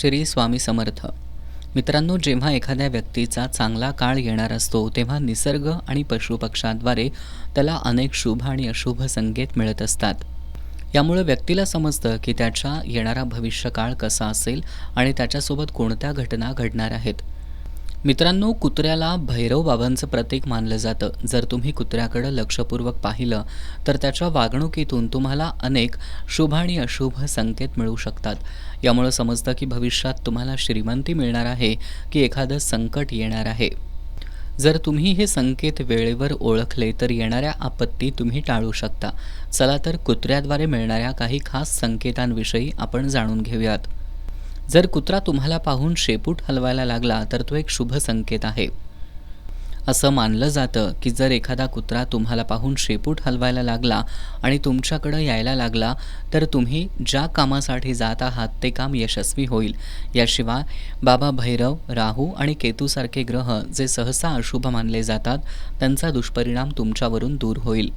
श्री स्वामी समर्थ. मित्रांनो जेव्हा एखाद्या व्यक्तीचा चांगला काळ येणार असतो तेव्हा निसर्ग आणि पशुपक्ष्यांद्वारे त्याला अनेक शुभ आणि अशुभ संकेत मिळत असतात. यामुळे व्यक्तीला समजतं की त्याच्या येणारा भविष्यकाळ कसा असेल आणि त्याच्यासोबत कोणत्या घटना घडणार आहेत. मित्रांनो कुत्र्याला भैरव बाबांचं प्रतीक मानलं जातं. जर तुम्ही कुत्र्याकडं लक्षपूर्वक पाहिलं तर त्याच्या वागणुकीतून तुम्हाला अनेक शुभ आणि अशुभ संकेत मिळू शकतात. यामुळं समजतं की भविष्यात तुम्हाला श्रीमंती मिळणार आहे की एखादं संकट येणार आहे. जर तुम्ही हे संकेत वेळेवर ओळखले तर येणाऱ्या आपत्ती तुम्ही टाळू शकता. चला तर कुत्र्याद्वारे मिळणाऱ्या काही खास संकेतांविषयी आपण जाणून घेऊयात. जर कुत्रा तुम्हाला पाहून शेपूट हलवायला लागला तर तो एक शुभ संकेत आहे. असं मानलं जातं की जर एखादा कुत्रा तुम्हाला पाहून शेपूट हलवायला लागला आणि तुमच्याकडं यायला लागला तर तुम्ही ज्या कामासाठी जात आहात ते काम यशस्वी होईल. याशिवाय बाबा भैरव राहू आणि केतूसारखे ग्रह जे सहसा अशुभ मानले जातात त्यांचा दुष्परिणाम तुमच्यावरून दूर होईल.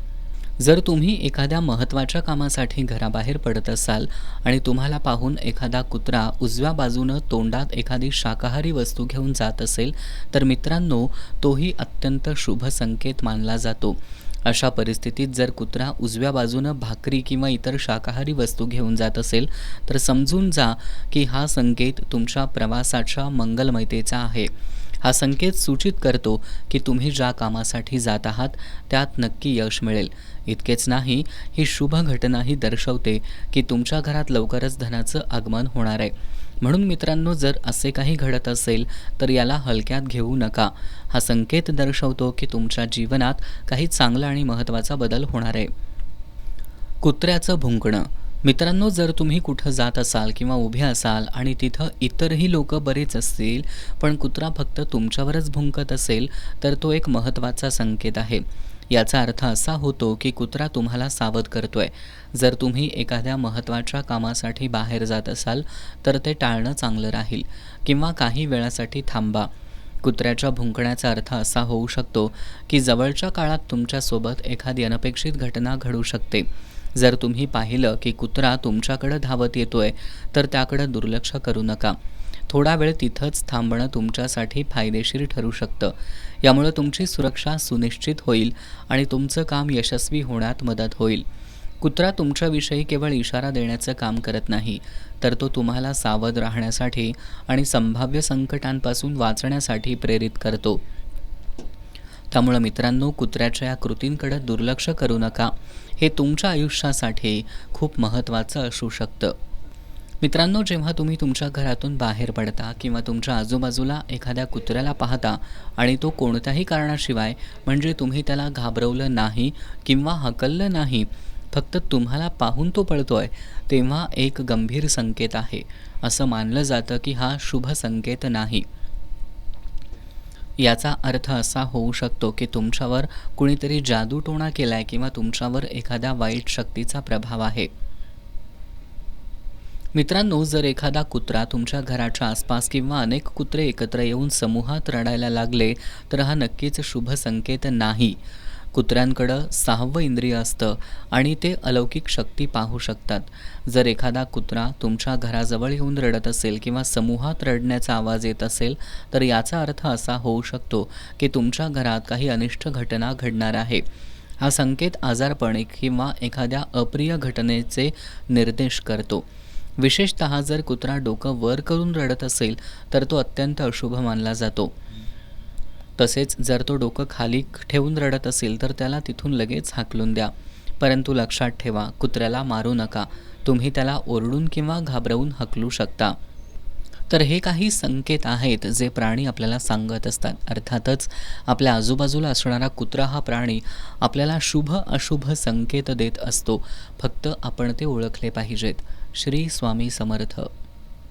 जर तुम्ही एखाद्या महत्त्वाच्या कामासाठी घराबाहेर पडत असाल आणि तुम्हाला पाहून एखादा कुत्रा उजव्या बाजूनं तोंडात एखादी शाकाहारी वस्तू घेऊन जात असेल तर मित्रांनो तोही अत्यंत शुभ संकेत मानला जातो. अशा परिस्थितीत जर कुत्रा उजव्या बाजूनं भाकरी किंवा इतर शाकाहारी वस्तू घेऊन जात असेल तर समजून जा की हा संकेत तुमच्या प्रवासाच्या मंगलमयतेचा आहे. हा संकेत सूचित करतो की तुम्ही ज्या कामासाठी जात आहात त्यात नक्की यश मिळेल. इतकेच नाही ही शुभ घटनाही दर्शवते की तुमच्या घरात लवकरच धनाचं आगमन होणार आहे. म्हणून मित्रांनो जर असे काही घडत असेल तर याला हलक्यात घेऊ नका. हा संकेत दर्शवतो की तुमच्या जीवनात काही चांगला आणि महत्त्वाचा बदल होणार आहे. कुत्र्याचं भुंकणं. मित्रांनो जर तुम्ही कुठं जात असाल किंवा उभे असाल आणि तिथं इतरही लोक बरेच असतील पण कुत्रा फक्त तुमच्यावरच भुंकत असेल तर तो एक महत्त्वाचा संकेत आहे. याचा अर्थ असा होतो की कुत्रा तुम्हाला सावध करतोय. जर तुम्ही एखाद्या महत्त्वाच्या कामासाठी बाहेर जात असाल तर ते टाळणं चांगलं राहील किंवा काही वेळासाठी थांबा. कुत्र्याच्या भुंकण्याचा अर्थ असा होऊ शकतो की जवळच्या काळात तुमच्यासोबत एखादी अनपेक्षित घटना घडू शकते. जर तुम्ही पाहिलं की कुत्रा तुमच्याकडं धावत येतोय तर त्याकडं दुर्लक्ष करू नका. थोडा वेळ तिथंच थांबणं तुमच्यासाठी फायदेशीर ठरू शकतं. यामुळं तुमची सुरक्षा सुनिश्चित होईल आणि तुमचं काम यशस्वी होण्यात मदत होईल. कुत्रा तुमच्याविषयी केवळ इशारा देण्याचं काम करत नाही तर तो तुम्हाला सावध राहण्यासाठी आणि संभाव्य संकटांपासून वाचण्यासाठी प्रेरित करतो. त्यामुळं मित्रांनो कुत्र्याच्या या कृतींकडे दुर्लक्ष करू नका. हे तुमच्या आयुष्यासाठी खूप महत्त्वाचं असू शकतं. मित्रांनो जेव्हा तुम्ही तुमच्या घरातून बाहेर पडता किंवा तुमच्या आजूबाजूला एखाद्या कुत्र्याला पाहता आणि तो कोणत्याही कारणाशिवाय म्हणजे तुम्ही त्याला घाबरवलं नाही किंवा हकललं नाही फक्त तुम्हाला पाहून तो पळतोय तेव्हा एक गंभीर संकेत आहे. असं मानलं जातं की हा शुभ संकेत नाही. याचा अर्थ असा होऊ शकतो की तुमच्यावर कुणीतरी जादूटोणा केलाय किंवा तुमच्यावर एखाद्या वाईट शक्तीचा प्रभाव आहे. मित्रांनो जर एखादा कुत्रा तुमच्या घराच्या आसपास किंवा अनेक कुत्रे एकत्र येऊन समूहात रडायला लागले तर हा नक्कीच शुभ संकेत नाही. कुत्र्यांकडं सहावं इंद्रिय असतं आणि ते अलौकिक शक्ती पाहू शकतात. जर एखादा कुत्रा तुमच्या घराजवळ येऊन रडत असेल किंवा समूहात रडण्याचा आवाज येत असेल तर याचा अर्थ असा होऊ शकतो की तुमच्या घरात काही अनिष्ट घटना घडणार आहे. हा संकेत आजारपणे किंवा एखाद्या अप्रिय घटनेचे निर्देश करतो. विशेषत जर कुत्रा डोकं वर करून रडत असेल तर तो अत्यंत अशुभ मानला जातो. तसेच जर तो डोकं खाली ठेवून रडत असेल तर त्याला तिथून लगेच हाकलून द्या. परंतु लक्षात ठेवा कुत्र्याला मारू नका. तुम्ही त्याला ओरडून किंवा घाबरवून हकलू शकता. तर हे काही संकेत आहेत जे प्राणी आपल्याला सांगत असतात. अर्थातच आपल्या आजूबाजूला असणारा कुत्रा हा प्राणी आपल्याला शुभ अशुभ संकेत देत असतो. फक्त आपण ते ओळखले पाहिजेत. श्री स्वामी समर्थ.